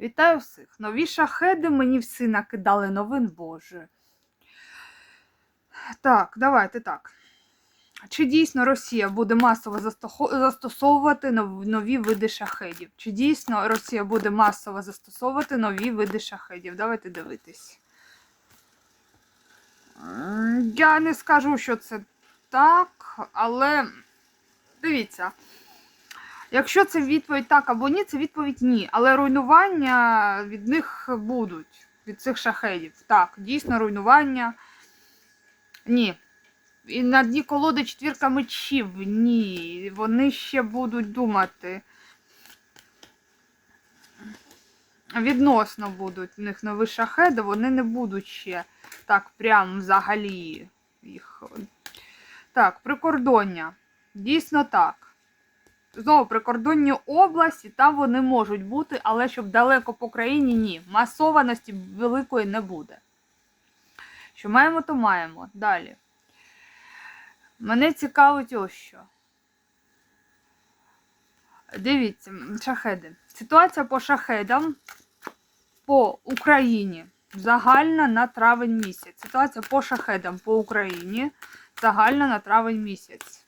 Вітаю всіх. Нові шахеди мені всі накидали новин Боже. Так, давайте так. Чи дійсно Росія буде масово застосовувати нові види шахедів? Чи дійсно Росія буде масово застосовувати нові види шахедів? Давайте дивитись. Я не скажу, що це так, але дивіться. Якщо це відповідь так або ні, це відповідь ні. Але руйнування від них будуть, від цих шахедів. Так, дійсно руйнування. Ні. І на дні колоди четвірка мечів. Ні. Вони ще будуть думати. Відносно будуть в них нові шахеди, вони не будуть ще так прям взагалі їх. Так, прикордоння. Дійсно так. Знову прикордонні області, там вони можуть бути, але щоб далеко по країні ні. Масованості великої не буде. Що маємо, то маємо. Далі. Мене цікавить ось що. Дивіться, шахеди. Ситуація по шахедам по Україні загальна на травень місяць. Ситуація по шахедам по Україні загальна на травень місяць.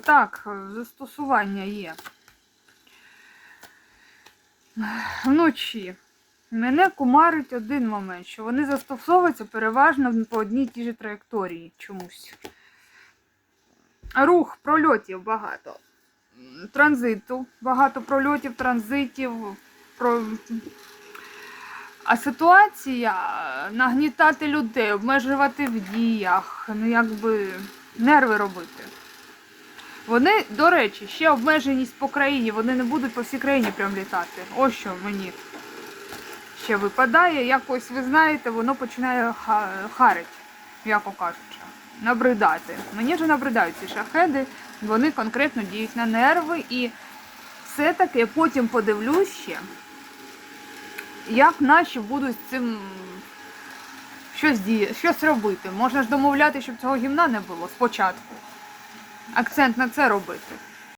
Так, застосування є. Вночі. Мене кумарить один момент, що вони застосовуються переважно по одній тій же траєкторії чомусь. Рух прольотів багато. Транзиту, багато прольотів, транзитів. Про... А ситуація нагнітати людей, обмежувати в діях, ну якби нерви робити. Вони, до речі, ще обмеженість по країні, вони не будуть по всій країні прям літати. Ось що мені ще випадає. Якось, ви знаєте, воно починає ха- харить, м'яко кажучи, набридати. Мені вже набридають ці шахеди, вони конкретно діють на нерви і все-таки потім подивлюсь ще, як наші будуть з цим щось, діє, щось робити. Можна ж домовляти, щоб цього гімна не було спочатку акцент на це робити.